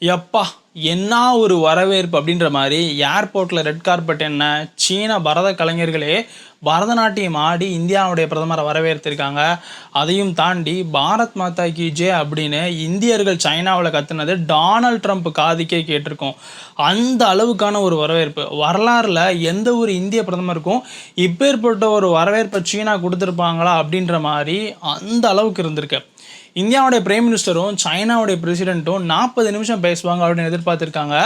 எப்பா என்ன ஒரு வரவேற்பு அப்படின்ற மாதிரி ஏர்போர்ட்டில் ரெட் கார்பெட் என்ன சீன பரத கலைஞர்களே பரதநாட்டியம் ஆடி இந்தியாவுடைய பிரதமரை வரவேற்றிருக்காங்க. அதையும் தாண்டி பாரத் மாதா கி ஜே அப்படின்னு இந்தியர்கள் சைனாவில் கத்துனது டொனால்ட் ட்ரம்ப் காதுக்கே கேட்டிருக்கோம். அந்த அளவுக்கான ஒரு வரவேற்பு. வரலாறில் எந்த ஒரு இந்திய பிரதமருக்கும் இப்பேற்பட்ட ஒரு வரவேற்பை சீனா கொடுத்துருப்பாங்களா அப்படின்ற மாதிரி அந்த அளவுக்கு இருந்திருக்கு. இந்தியாவுடைய பிரைம் மினிஸ்டரும் சைனாவுடைய பிரசிடென்ட்டும் நாற்பது நிமிஷம் பேசுவாங்க அப்படின்னு எதிர்பார்த்துருக்காங்க.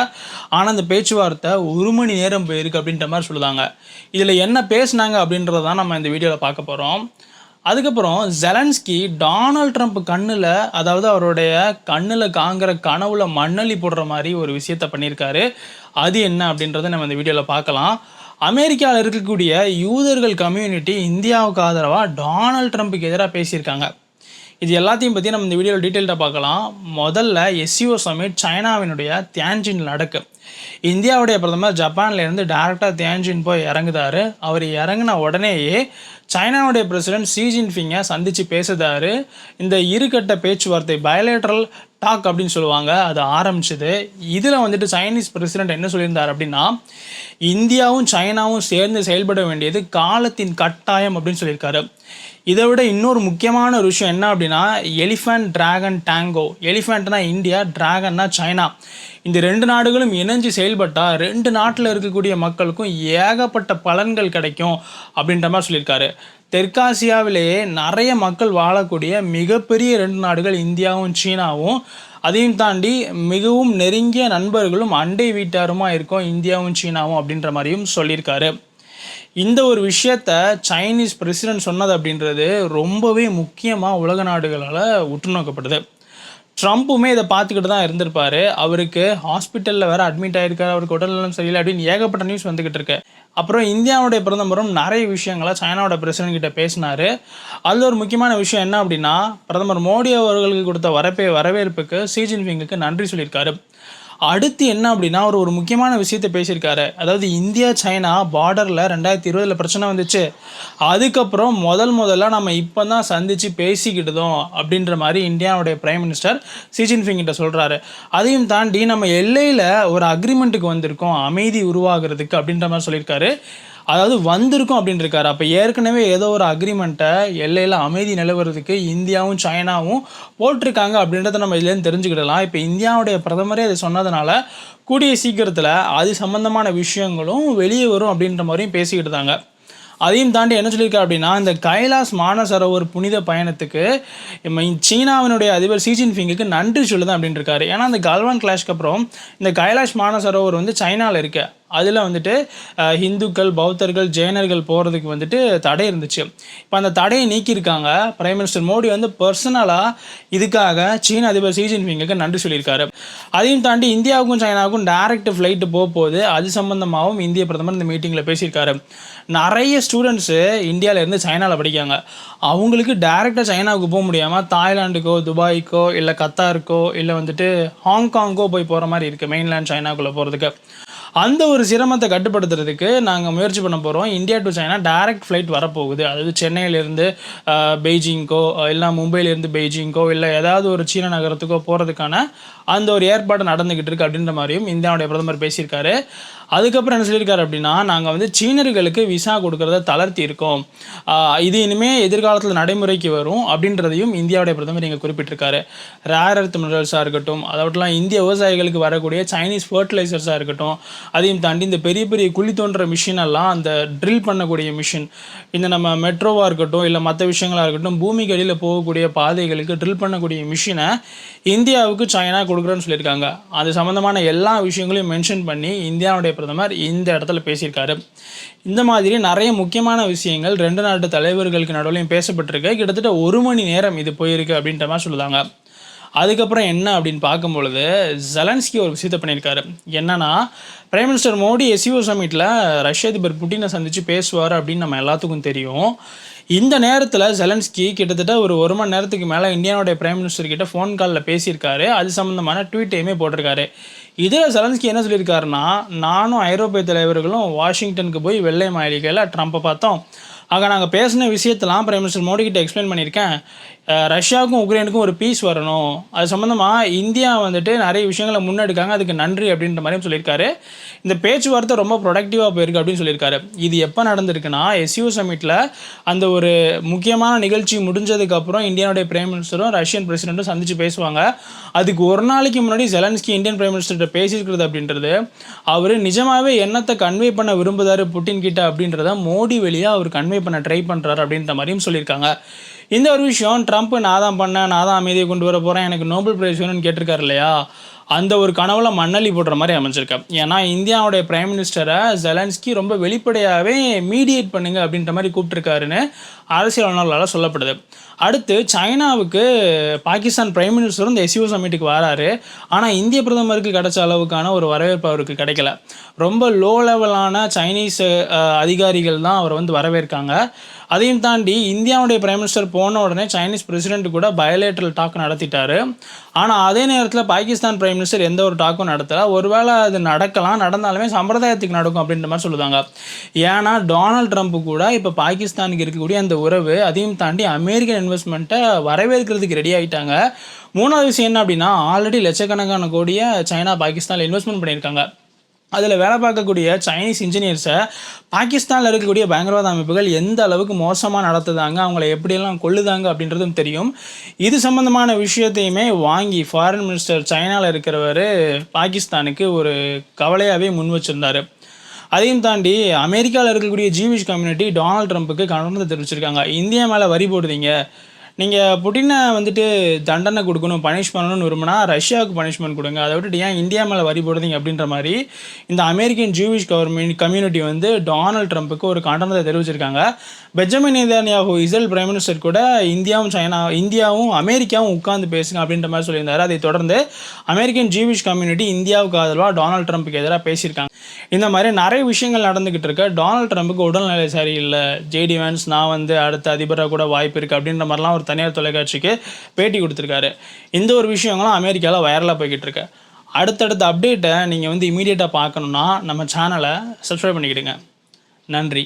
ஆனால் அந்த பேச்சுவார்த்தை ஒரு மணி நேரம் போயிருக்கு அப்படின்ற மாதிரி சொல்லுதாங்க. இதில் என்ன பேசுனாங்க அப்படின்றத தான் நம்ம இந்த வீடியோவில் பார்க்க போகிறோம் அதுக்கப்புறம் ஜெலன்ஸ்கி டொனால்ட் ட்ரம்ப் கண்ணில் அதாவது அவருடைய கண்ணில் காங்கிற கனவுல மண்ணள்ளி போடுற மாதிரி ஒரு விஷயத்த பண்ணியிருக்காரு. அது என்ன அப்படின்றத நம்ம இந்த வீடியோவில் பார்க்கலாம். அமெரிக்காவில் இருக்கக்கூடிய யூதர்கள் கம்யூனிட்டி இந்தியாவுக்கு ஆதரவாக டொனால்ட் ட்ரம்ப்புக்கு எதிராக பேசியிருக்காங்க. இது எல்லாத்தையும் பற்றி நம்ம இந்த வீடியோவில் டீட்டெயில்டாக பார்க்கலாம். முதல்ல எஸ்சிஓ சமிட் சைனாவினுடைய தியான்ஜின் நடக்கு. இந்தியாவுடைய பிரதமர் ஜப்பான்லேருந்து டேரெக்டாக தியான்ஜின் போய் இறங்குதாரு. அவர் இறங்கின உடனேயே சைனாவுடைய பிரசிடென்ட் ஷி ஜின்பிங்கை சந்தித்து பேசுதாரு. இந்த இருகட்ட பேச்சுவார்த்தை பயலேட்ரல் டாக் அப்படின்னு சொல்லுவாங்க அது ஆரம்பிச்சது. இதில் வந்துட்டு சைனீஸ் பிரசிடென்ட் என்ன சொல்லியிருந்தார் அப்படின்னா இந்தியாவும் சைனாவும் சேர்ந்து செயல்பட வேண்டியது காலத்தின் கட்டாயம் அப்படின்னு சொல்லியிருக்காரு. இதை விட இன்னொரு முக்கியமான ஒரு விஷயம் என்ன அப்படின்னா எலிஃபண்ட் டிராகன் டேங்கோ எலிஃபண்ட்னா இந்தியா டிராகன்னா சைனா. இந்த ரெண்டு நாடுகளும் இணைஞ்சு செயல்பட்டால் ரெண்டு நாட்டில் இருக்கக்கூடிய மக்களுக்கும் ஏகப்பட்ட பலன்கள் கிடைக்கும் அப்படின்ற மாதிரி சொல்லியிருக்காரு. தெற்காசியாவிலேயே நிறைய மக்கள் வாழக்கூடிய மிகப்பெரிய ரெண்டு நாடுகள் இந்தியாவும் சீனாவும். அதையும் தாண்டி மிகவும் நெருங்கிய நண்பர்களும் அண்டை வீட்டாருமா இருக்கோம் இந்தியாவும் சீனாவும் அப்படின்ற மாதிரியும் சொல்லியிருக்காரு. இந்த ஒரு விஷயத்த சைனீஸ் பிரசிடென்ட் சொன்னது அப்படின்றது ரொம்பவே முக்கியமாக உலக நாடுகளால் உற்று நோக்கப்படுது ட்ரம்ப்புமே இதை பார்த்துக்கிட்டு தான் இருந்திருப்பாரு. அவருக்கு ஹாஸ்பிட்டலில் வேறு அட்மிட் ஆயிருக்காரு அவருக்கு உடல்நலம் சரியில்லை அப்படின்னு ஏகப்பட்ட நியூஸ் வந்துக்கிட்டு இருக்கு. அப்புறம் இந்தியாவுடைய பிரதமரும் நிறைய விஷயங்களை சைனாவோட பிரசிடென்ட் கிட்ட பேசினாரு. அதில் ஒரு முக்கியமான விஷயம் என்ன அப்படின்னா பிரதமர் மோடி அவர்களுக்கு கொடுத்த வரப்பே வரவேற்புக்கு ஷி ஜின்பிங்குக்கு நன்றி சொல்லியிருக்காரு. அடுத்து என்ன அப்படின்னா அவர் ஒரு முக்கியமான விஷயத்த பேசியிருக்காரு. அதாவது இந்தியா சைனா பார்டரில் ரெண்டாயிரத்தி இருபதில் பிரச்சனை வந்துச்சு. அதுக்கப்புறம் முதல் முதல்ல நம்ம இப்போ தான் சந்தித்து பேசிக்கிட்டதோம் அப்படின்ற மாதிரி இந்தியாவுடைய பிரைம் மினிஸ்டர் ஷி ஜின்பிங் கிட்ட சொல்கிறாரு அதையும் தாண்டி நம்ம எல்லையில் ஒரு அக்ரிமெண்ட்டுக்கு வந்திருக்கோம் அமைதி உருவாகிறதுக்கு அப்படின்ற மாதிரி சொல்லியிருக்காரு. அதாவது வந்திருக்கும் அப்படின்னு இருக்காரு அப்போ ஏற்கனவே ஏதோ ஒரு அக்ரிமெண்ட்டை எல்லையில் அமைதி நிலவுறதுக்கு இந்தியாவும் சைனாவும் போட்டிருக்காங்க அப்படின்றத நம்ம இதுலேருந்து தெரிஞ்சுக்கிடலாம். இப்போ இந்தியாவுடைய பிரதமரே அதை சொன்னதுனால கூடிய சீக்கிரத்தில் அது சம்மந்தமான விஷயங்களும் வெளியே வரும் அப்படின்ற மாதிரியும் பேசிக்கிட்டு இருந்தாங்க. அதையும் தாண்டி என்ன சொல்லியிருக்காரு அப்படின்னா இந்த கைலாஸ் மானசரோவர் புனித பயணத்துக்கு சீனாவினுடைய அதிபர் ஷி ஜின்பிங்குக்கு நன்றி சொல்லுதான் அப்படின்னு இருக்காரு ஏன்னா அந்த கல்வான் கிளாஷ்க்கு அப்புறம் இந்த கைலாஷ் மானசரோவர் வந்து சைனாவில் இருக்குது அதில் வந்துட்டு ஹிந்துக்கள் பௌத்தர்கள் ஜெயினர்கள் போகிறதுக்கு வந்துட்டு தடை இருந்துச்சு. இப்போ அந்த தடையை நீக்கியிருக்காங்க பிரைம் மினிஸ்டர் மோடி வந்து பர்சனலாக இதுக்காக சீன அதிபர் ஷி ஜின்பிங்குக்கு நன்றி சொல்லியிருக்காரு. அதையும் தாண்டி இந்தியாவுக்கும் சைனாவுக்கும் டைரக்ட் ஃப்ளைட்டு போக அது சம்மந்தமாகவும் இந்திய பிரதமர் இந்த மீட்டிங்கில் பேசியிருக்காரு. நிறைய ஸ்டூடெண்ட்ஸு இந்தியாவிலேருந்து சைனாவில் படிக்காங்க அவங்களுக்கு டேரெக்டாக சைனாவுக்கு போக முடியாமல் தாய்லாண்டுக்கோ துபாய்க்கோ இல்லை கத்தாருக்கோ இல்லை வந்துட்டு ஹாங்காங்கோ போய் போகிற மாதிரி இருக்குது மெயின்லேண்ட் சைனாக்குள்ளே போகிறதுக்கு அந்த ஒரு சிரமத்தை கட்டுப்படுத்துறதுக்கு நாங்கள் முயற்சி பண்ண போகிறோம் India to China direct flight வரப்போகுது. அதாவது சென்னையிலேருந்து பெய்ஜிங்க்கோ இல்லை மும்பையிலேருந்து பெய்ஜிங்க்கோ இல்லை ஏதாவது ஒரு சீன நகரத்துக்கோ போகிறதுக்கான அந்த ஒரு ஏற்பாடு நடந்துக்கிட்டு இருக்கு அப்படின்ற மாதிரியும் இந்தியாவுடைய பிரதமர் பேசியிருக்காரு. அதுக்கப்புறம் என்ன சொல்லியிருக்காரு அப்படின்னா நாங்கள் வந்து சீனர்களுக்கு விசா கொடுக்கறத தளர்த்தி இருக்கோம். இது இனிமேல் எதிர்காலத்தில் நடைமுறைக்கு வரும் அப்படின்றதையும் இந்தியாவுடைய பிரதமர் இங்கே குறிப்பிட்டிருக்காரு. ரேர் எர்த் மினரல்ஸாக இருக்கட்டும் அதாவதுலாம் இந்திய விவசாயிகளுக்கு வரக்கூடிய சைனீஸ் ஃபர்டிலைசர்ஸாக இருக்கட்டும் அதையும் தாண்டி இந்த பெரிய பெரிய குழி தோன்ற மிஷினெல்லாம் அந்த ட்ரில் பண்ணக்கூடிய மிஷின் இந்த நம்ம மெட்ரோவாக இருக்கட்டும் இல்லை மற்ற விஷயங்களாக இருக்கட்டும் பூமிக்கு அடியில் போகக்கூடிய பாதைகளுக்கு ட்ரில் பண்ணக்கூடிய மிஷினை இந்தியாவுக்கு சைனா கொடுக்குறேன்னு சொல்லியிருக்காங்க. அது சம்மந்தமான எல்லா விஷயங்களையும் மென்ஷன் பண்ணி இந்தியாவுடைய பிரதமர் இந்த இடத்துல பேசியிருக்காரு. இந்த மாதிரி நிறைய முக்கியமான விஷயங்கள் ரெண்டு நாட்டு தலைவர்களுக்கு நடுவுலையும் பேசப்பட்டிருக்கு. கிட்டத்தட்ட ஒரு மணி நேரம் இது போயிருக்கு அப்படின்ற மாதிரி சொல்லுதாங்க. அதுக்கப்புறம் என்ன அப்படின்னு பார்க்கும் பொழுது ஜெலன்ஸ்கி ஒரு விஷயத்தை பண்ணியிருக்காரு. என்னன்னா பிரைம் மினிஸ்டர் மோடி எஸ்யூ சமிட்டில் ரஷ்ய அதிபர் புட்டினை சந்தித்து பேசுவார் அப்படின்னு நம்ம எல்லாத்துக்கும் தெரியும். இந்த நேரத்தில் ஜெலன்ஸ்கி கிட்டத்தட்ட ஒரு ஒரு மணி நேரத்துக்கு மேலே இந்தியாவுடைய பிரைம் மினிஸ்டர் கிட்ட ஃபோன் காலில் பேசியிருக்காரு. அது சம்மந்தமான ட்வீட்டையுமே போட்டிருக்காரு. இதில் ஜெலன்ஸ்கி என்ன சொல்லியிருக்காருன்னா நானும் ஐரோப்பிய தலைவர்களும் வாஷிங்டனுக்கு போய் வெள்ளை மாளிகையில் ட்ரம்ப்பை பார்த்தோம். ஆக நாங்கள் பேசின விஷயத்தெல்லாம் பிரைம் மினிஸ்டர் மோடி கிட்ட எக்ஸ்பிளைன் பண்ணியிருக்கேன். ரஷ்யாவுக்கும் உக்ரைனுக்கும் ஒரு பீஸ் வரணும். அது சம்மந்தமாக இந்தியா வந்துட்டு நிறைய விஷயங்களை முன்னெடுக்காங்க. அதுக்கு நன்றி அப்படின்ற மாதிரியும் சொல்லியிருக்காரு. இந்த பேச்சுவார்த்தை ரொம்ப ப்ரொடக்டிவாக போயிருக்கு அப்படின்னு சொல்லியிருக்காரு. இது எப்போ நடந்திருக்குன்னா எஸ்யூ சமிட்டில் அந்த ஒரு முக்கியமான நிகழ்ச்சி முடிஞ்சதுக்கப்புறம் இந்தியாவுடைய பிரைம் மினிஸ்டரும் ரஷ்யன் பிரசிடென்ட்டும் சந்திச்சு பேசுவாங்க. அதுக்கு ஒரு நாளைக்கு முன்னாடி ஜெலன்ஸ்கி இந்தியன் பிரைம் மினிஸ்டர்கிட்ட பேசியிருக்கிறது அப்படின்றது அவர் நிஜமாகவே என்னத்தை கன்வே பண்ண விரும்புதாரு புட்டின் கிட்ட அப்படின்றத மோடி வெளியாக அவர் கன்வே பண்ண ட்ரை பண்ணுறாரு அப்படின்ற மாதிரியும் சொல்லியிருக்காங்க. இந்த ஒரு விஷயம் ட்ரம்ப் நான் தான் பண்ணேன் நான் தான் அமைதியை கொண்டு வர போகிறேன் எனக்கு நோபல் பிரைஸ் வேணும்னு கேட்டிருக்காரு இல்லையா? அந்த ஒரு கனவுல மண்ணள்ளி போடுற மாதிரி அமைஞ்சிருக்கேன் ஏன்னா இந்தியாவுடைய பிரைம் மினிஸ்டரை ஜெலன்ஸ்கி ரொம்ப வெளிப்படையாகவே மீடியேட் பண்ணுங்க அப்படின்ற மாதிரி கூப்பிட்டுருக்காருன்னு அரசியல் வல்லுநர்களால் சொல்லப்படுது. அடுத்து சைனாவுக்கு பாகிஸ்தான் பிரைம் மினிஸ்டரும் இந்த எஸ்யூ சமிட்டுக்கு வராரு. ஆனால் இந்திய பிரதமருக்கு கிடைச்ச அளவுக்கான ஒரு வரவேற்பு அவருக்கு கிடைக்கல. ரொம்ப லோ லெவலான சைனீஸ் அதிகாரிகள் தான் அவர் வந்து வரவேற்காங்க. அதையும் தாண்டி இந்தியாவுடைய பிரைம் மினிஸ்டர் போன உடனே சைனீஸ் பிரசிடென்ட் கூட பயலேட்ரல் டாக் நடத்திட்டாரு. ஆனால் அதே நேரத்தில் பாகிஸ்தான் பிரைம் மினிஸ்டர் எந்த ஒரு டாக்கும் நடத்தலை. ஒருவேளை அது நடக்கலாம் நடந்தாலுமே சம்பிரதாயத்துக்கு நடக்கும் அப்படின்ற மாதிரி சொல்லுவாங்க ஏன்னா டொனால்ட் ட்ரம்ப் கூட இப்போ பாகிஸ்தானுக்கு இருக்கக்கூடிய அந்த உறவு அதையும் தாண்டி அமெரிக்கன் இன்வெஸ்ட்மெண்ட்டை வரவேற்கிறதுக்கு ரெடி ஆகிட்டாங்க மூணாவது விஷயம் என்ன அப்படின்னா ஆல்ரெடி லட்சக்கணக்கான கோடியை சைனா பாகிஸ்தானில் இன்வெஸ்ட்மெண்ட் பண்ணியிருக்காங்க. அதில் வேலை பார்க்கக்கூடிய சைனீஸ் இன்ஜினியர்ஸை பாகிஸ்தானில் இருக்கக்கூடிய பயங்கரவாத அமைப்புகள் எந்த அளவுக்கு மோசமாக நடத்துதாங்க அவங்கள எப்படியெல்லாம் கொள்ளுதாங்க அப்படின்றதும் தெரியும். இது சம்மந்தமான விஷயத்தையுமே வாங்கி ஃபாரின் மினிஸ்டர் சைனாவில் இருக்கிறவர் பாகிஸ்தானுக்கு ஒரு கவலையாகவே முன் வச்சிருந்தாரு. அதையும் தாண்டி அமெரிக்காவில் இருக்கக்கூடிய ஜீவிஷ் கம்யூனிட்டி டொனால்ட் ட்ரம்ப்புக்கு கண்டனத்தை தெரிவிச்சிருக்காங்க. இந்தியா மேலே வரி போடுறீங்க. நீங்கள் புட்டினை வந்துட்டு தண்டனை கொடுக்கணும் பனிஷ் பண்ணணும்னு விரும்பினா ரஷ்யாவுக்கு பனிஷ்மெண்ட் கொடுங்க. அதை விட்டுட்டு ஏன் இந்தியா மேலே வரி போடுறீங்க அப்படின்ற மாதிரி இந்த அமெரிக்கன் ஜூவிஷ் கவர்மெண்ட் கம்யூனிட்டி வந்து டொனால்ட் ட்ரம்ப்புக்கு ஒரு கண்டனத்தை தெரிவிச்சிருக்காங்க. Benjamin Netanyahu Israel prime minister கூட இந்தியாவும் சைனா இந்தியாவும் அமெரிக்காவும் உட்கார்ந்து பேசுங்க அப்படின்ற மாதிரி சொல்லியிருந்தார். அதை தொடர்ந்து அமெரிக்கன் ஜீவிஷ் கம்யூனிட்டி இந்தியாவுக்கு ஆதரவாக டொனால்ட் ட்ரம்ப்புக்கு எதிராக பேசியிருக்காங்க. இந்த மாதிரி நிறைய விஷயங்கள் நடந்துக்கிட்டு இருக்க. டொனால்ட் ட்ரம்ப்புக்கு உடல்நிலை சரியில்லை. ஜேடி வேன்ஸ் நான் வந்து அடுத்த அதிபராக கூட வாய்ப்பு இருக்குது அப்படின்ற மாதிரிலாம் ஒரு தனியார் தொலைக்காட்சிக்கு பேட்டி கொடுத்துருக்காரு. இந்த ஒரு விஷயங்களும் அமெரிக்காவில் வைரலாக போய்கிட்டு இருக்கு. அடுத்தடுத்த அப்டேட்டை நீங்கள் வந்து இமீடியட்டாக பார்க்கணுன்னா நம்ம சேனலை சப்ஸ்கிரைப் பண்ணிக்கிடுங்க. நன்றி.